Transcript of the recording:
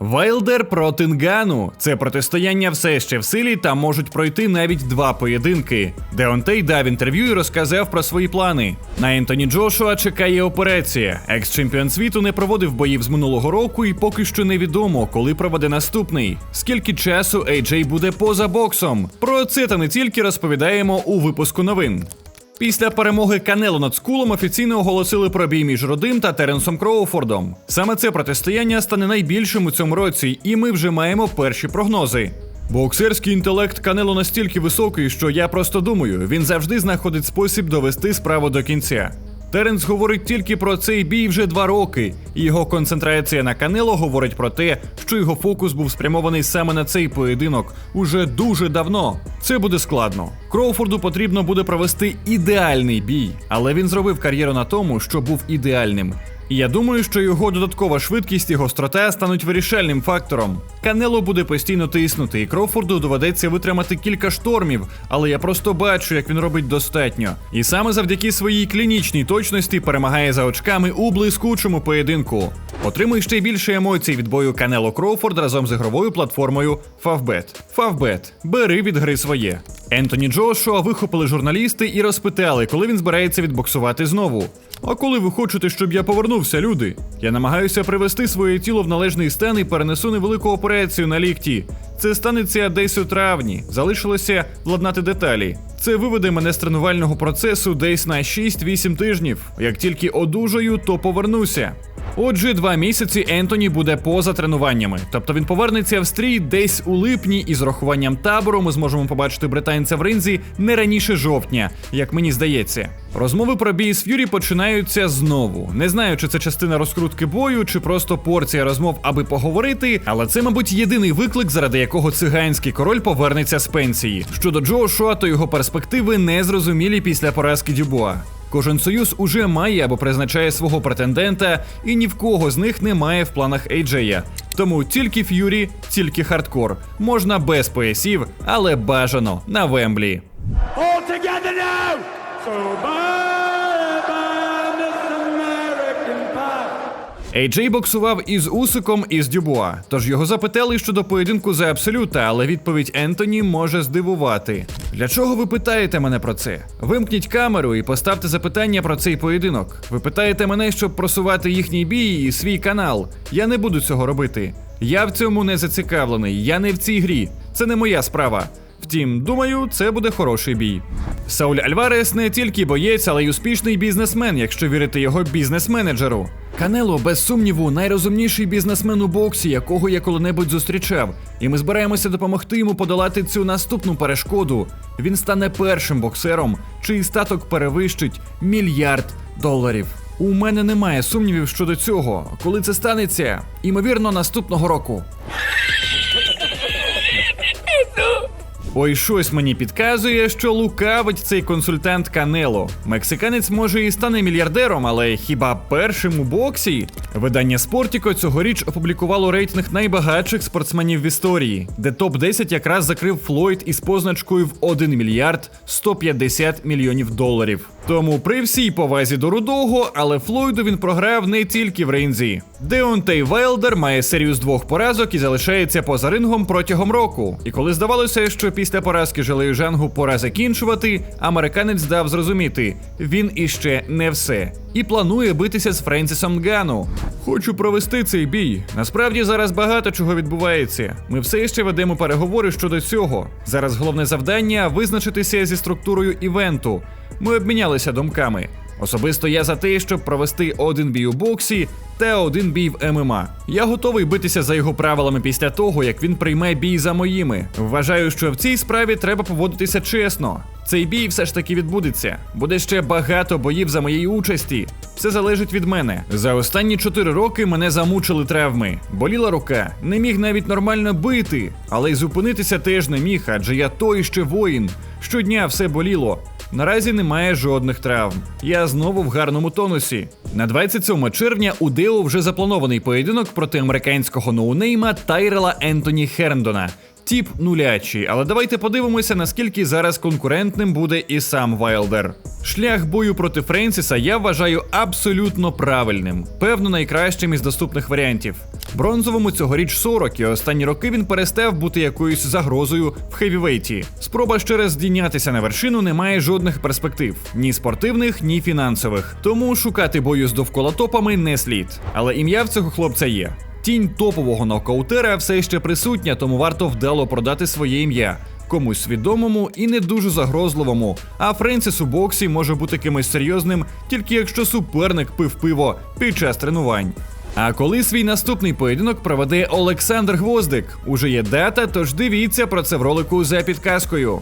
Вайлдер проти Нгану. Це протистояння все ще в силі та можуть пройти навіть два поєдинки. Деонтей дав інтерв'ю і розказав про свої плани. На Ентоні Джошуа чекає операція. Екс-чемпіон світу не проводив боїв з минулого року, і поки що невідомо, коли проведе наступний. Скільки часу AJ буде поза боксом? Про це та не тільки розповідаємо у випуску новин. Після перемоги Канело над Скулом офіційно оголосили про бій між Родим та Теренсом Кроуфордом. Саме це протистояння стане найбільшим у цьому році, і ми вже маємо перші прогнози. Боксерський інтелект Канело настільки високий, що я просто думаю, він завжди знаходить спосіб довести справу до кінця. Теренс говорить тільки про цей бій вже два роки, і його концентрація на Канело говорить про те, що його фокус був спрямований саме на цей поєдинок уже дуже давно. Це буде складно. Кроуфорду потрібно буде провести ідеальний бій, але він зробив кар'єру на тому, що був ідеальним. Я думаю, що його додаткова швидкість і гострота стануть вирішальним фактором. Канело буде постійно тиснути, і Кроуфорду доведеться витримати кілька штормів, але я просто бачу, як він робить достатньо. І саме завдяки своїй клінічній точності перемагає за очками у блискучому поєдинку. Отримуй ще більше емоцій від бою Канело Кроуфорд разом з ігровою платформою Favbet. Favbet. бери від гри своє. Ентоні Джошуа вихопили журналісти і розпитали, коли він збирається відбоксувати знову. А коли ви хочете, щоб я повернувся, люди? Я намагаюся привести своє тіло в належний стан і перенесу невелику операцію на лікті. Це станеться десь у травні. Залишилося владнати деталі. Це виведе мене з тренувального процесу десь на 6-8 тижнів. Як тільки одужаю, то повернуся. Отже, два місяці Ентоні буде поза тренуваннями, тобто він повернеться в стрій десь у липні, і з рахуванням табору ми зможемо побачити британця в ринзі не раніше жовтня, як мені здається. Розмови про бій з Ф'юрі починаються знову. Не знаю, чи це частина розкрутки бою, чи просто порція розмов, аби поговорити, але це, мабуть, єдиний виклик, заради якого циганський король повернеться з пенсії. Щодо Джошуа, то його перспективи не зрозумілі після поразки Дюбуа. Кожен союз уже має або призначає свого претендента, і ні в кого з них немає в планах Ейджея. Тому тільки Ф'юрі, тільки хардкор. Можна без поясів, але бажано на Вемблі. All together now! So Ейджей боксував із Усиком і з Дюбуа. Тож його запитали щодо поєдинку за абсолюта, але відповідь Ентоні може здивувати. Для чого ви питаєте мене про це? Вимкніть камеру і поставте запитання про цей поєдинок. Ви питаєте мене, щоб просувати їхній бій і свій канал. Я не буду цього робити. Я в цьому не зацікавлений. Я не в цій грі. Це не моя справа. Втім, думаю, це буде хороший бій. Сауль Альварес не тільки боєць, але й успішний бізнесмен, якщо вірити його бізнес-менеджеру. Канело, без сумніву, найрозумніший бізнесмен у боксі, якого я коли-небудь зустрічав. І ми збираємося допомогти йому подолати цю наступну перешкоду. Він стане першим боксером, чий статок перевищить мільярд доларів. У мене немає сумнівів щодо цього. Коли це станеться, імовірно, наступного року. Ой, щось мені підказує, що лукавить цей консультант Канело. Мексиканець може і стане мільярдером, але хіба першим у боксі? Видання Спортіко цьогоріч опублікувало рейтинг найбагатших спортсменів в історії, де топ 10 якраз закрив Флойд із позначкою в 1 мільярд 150 мільйонів доларів. Тому при всій повазі до рудого, але Флойду він програв не тільки в ринзі. Деонтей Вайлдер має серію з двох поразок і залишається поза рингом протягом року. І коли здавалося, що після поразки Желею Жангу пора закінчувати, американець дав зрозуміти, він іще не все. І планує битися з Френсісом Гану. Хочу провести цей бій. Насправді зараз багато чого відбувається. Ми все ще ведемо переговори щодо цього. Зараз головне завдання визначитися зі структурою івенту. Ми обмінялися думками. Особисто я за те, щоб провести один бій у боксі та один бій в ММА. Я готовий битися за його правилами після того, як він прийме бій за моїми. Вважаю, що в цій справі треба поводитися чесно. Цей бій все ж таки відбудеться. Буде ще багато боїв за моєї участі. Все залежить від мене. За останні 4 роки мене замучили травми. Боліла рука, не міг навіть нормально бити, але й зупинитися теж не міг, адже я той ще воїн. Щодня все боліло. Наразі немає жодних травм. Я знову в гарному тонусі. На 27 червня у Део вже запланований поєдинок проти американського ноунейма Тайрела Ентоні Херндона. Тіп нулячий, але давайте подивимося, наскільки зараз конкурентним буде і сам Вайлдер. Шлях бою проти Френсіса я вважаю абсолютно правильним, певно, найкращим із доступних варіантів. Бронзовому цьогоріч 40, і останні роки він перестав бути якоюсь загрозою в хевівейті. Спроба ще раз здійнятися на вершину не має жодних перспектив, ні спортивних, ні фінансових. Тому шукати бою з довкола топами не слід. Але ім'я в цього хлопця є. Тінь топового нокаутера все ще присутня, тому варто вдало продати своє ім'я. Комусь свідомому і не дуже загрозливому. А Френсіс у боксі може бути кимось серйозним, тільки якщо суперник пив пиво під час тренувань. А коли свій наступний поєдинок проведе Олександр Гвоздик, уже є дата, тож дивіться про це в ролику за підказкою.